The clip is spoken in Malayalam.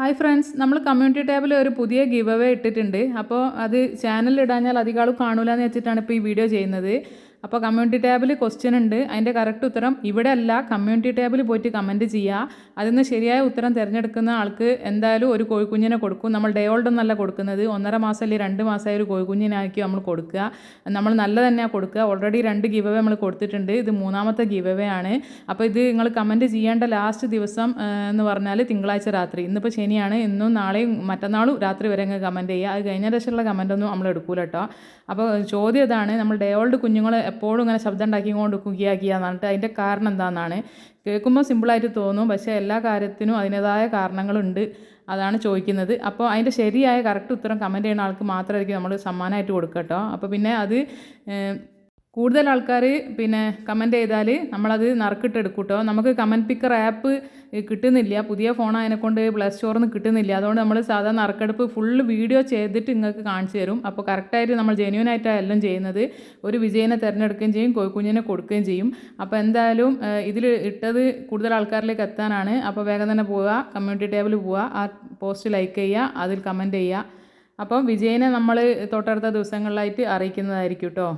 ഹായ് ഫ്രണ്ട്സ് നമ്മൾ കമ്മ്യൂണിറ്റി ടാബിൽ ഒരു പുതിയ ഗിവ് അവേ ഇട്ടിട്ടുണ്ട്. അപ്പോൾ അത് ചാനലിൽ ഇടാഞ്ഞാൽ അധികം എന്ന് വെച്ചിട്ടാണ് ഇപ്പോൾ ഈ വീഡിയോ ചെയ്യുന്നത്. അപ്പോൾ കമ്മ്യൂണിറ്റി ടാബിൽ ക്വസ്റ്റ്യൻ ഉണ്ട്. അതിന്റെ കറക്റ്റ് ഉത്തരം ഇവിടെ അല്ല കമ്മ്യൂണിറ്റി ടാബിൽ പോയിട്ട് കമന്റ് ചെയ്യുക അതിൽ നിന്ന് ശരിയായ ഉത്തരം തിരഞ്ഞെടുക്കുന്ന ആൾക്ക് എന്തായാലും ഒരു കോഴിക്കുഞ്ഞിനെ കൊടുക്കും. നമ്മൾ ഡേ ഓൾഡ് ഒന്നല്ല കൊടുക്കുന്നത്. ഒന്നര മാസം അല്ലെങ്കിൽ രണ്ട് മാസമായ ഒരു കോഴിക്കുഞ്ഞിനായിരിക്കും നമ്മൾ കൊടുക്കുക. നമ്മൾ നല്ല തന്നെയാണ് കൊടുക്കുക. ഓൾറെഡി രണ്ട് ഗീവ് അവേ നമ്മൾ കൊടുത്തിട്ടുണ്ട്. ഇത് മൂന്നാമത്തെ ഗീവ് അവേ ആണ്. അപ്പോൾ ഇത് നിങ്ങൾ കമന്റ് ചെയ്യേണ്ട ലാസ്റ്റ് ദിവസം എന്ന് പറഞ്ഞാൽ തിങ്കളാഴ്ച രാത്രി. ഇന്നിപ്പോൾ ശനിയാണ്. ഇന്നും നാളെയും മറ്റന്നാളും രാത്രി വരെ അങ്ങ് കമന്റ് ചെയ്യുക. അത് കഴിഞ്ഞ ശേഷമുള്ള കമന്റൊന്നും നമ്മൾ എടുക്കൂല കേട്ടോ അപ്പോൾ ചോദ്യം ഇതാണ്. നമ്മൾ ഡേ ഓൾഡ് കുഞ്ഞുങ്ങൾ എപ്പോഴും ഇങ്ങനെ ശബ്ദം ഉണ്ടാക്കിക്കൊണ്ട് എന്ന് എന്നിട്ട് അതിന്റെ കാരണം എന്താണെന്നാണ് കേൾക്കുമ്പോൾ സിമ്പിളായിട്ട് തോന്നും പക്ഷേ എല്ലാ കാര്യത്തിനും അതിന്റേതായ കാരണങ്ങളുണ്ട് അതാണ് ചോദിക്കുന്നത്. അപ്പോൾ അതിന്റെ ശരിയായ കറക്റ്റ് ഉത്തരം കമന്റ് ചെയ്യുന്ന ആൾക്ക് മാത്രമായിരിക്കും നമ്മൾ സമ്മാനമായിട്ട് കൊടുക്കട്ടോ കേട്ടോ. അപ്പോൾ പിന്നെ അത് കൂടുതൽ ആൾക്കാർ പിന്നെ കമന്റ് ചെയ്താൽ നമ്മളത് നറുക്കിട്ട് എടുക്കും കേട്ടോ നമുക്ക് കമന്റ് പിക്കർ ആപ്പ് കിട്ടുന്നില്ല. പുതിയ ഫോൺ അതിനെക്കൊണ്ട് പ്ലേ സ്റ്റോറിൽ നിന്ന് കിട്ടുന്നില്ല. അതുകൊണ്ട് നമ്മൾ സാധാരണ നറുക്കെടുപ്പ് ഫുള്ള് വീഡിയോ ചെയ്തിട്ട് നിങ്ങൾക്ക് കാണിച്ചു തരും. അപ്പോൾ കറക്റ്റായിട്ട് നമ്മൾ ജെന്യൂൻ ആയിട്ടാണ് എല്ലാം ചെയ്യുന്നത്. ഒരു വിജയനെ തിരഞ്ഞെടുക്കുകയും ചെയ്യും കോഴിക്കുഞ്ഞിനെ കൊടുക്കുകയും ചെയ്യും. അപ്പോൾ എന്തായാലും ഇതിൽ ഇട്ടത് കൂടുതൽ ആൾക്കാരിലേക്ക് എത്താനാണ്. അപ്പോൾ വേഗം തന്നെ പോവുക. കമ്മ്യൂണിറ്റി ടേബിൾ പോവുക. ആ പോസ്റ്റ് ലൈക്ക് ചെയ്യുക. അതിൽ കമന്റ് ചെയ്യുക. അപ്പം വിജയനെ നമ്മൾ തൊട്ടടുത്ത ദിവസങ്ങളിലായിട്ട് അറിയിക്കുന്നതായിരിക്കും കേട്ടോ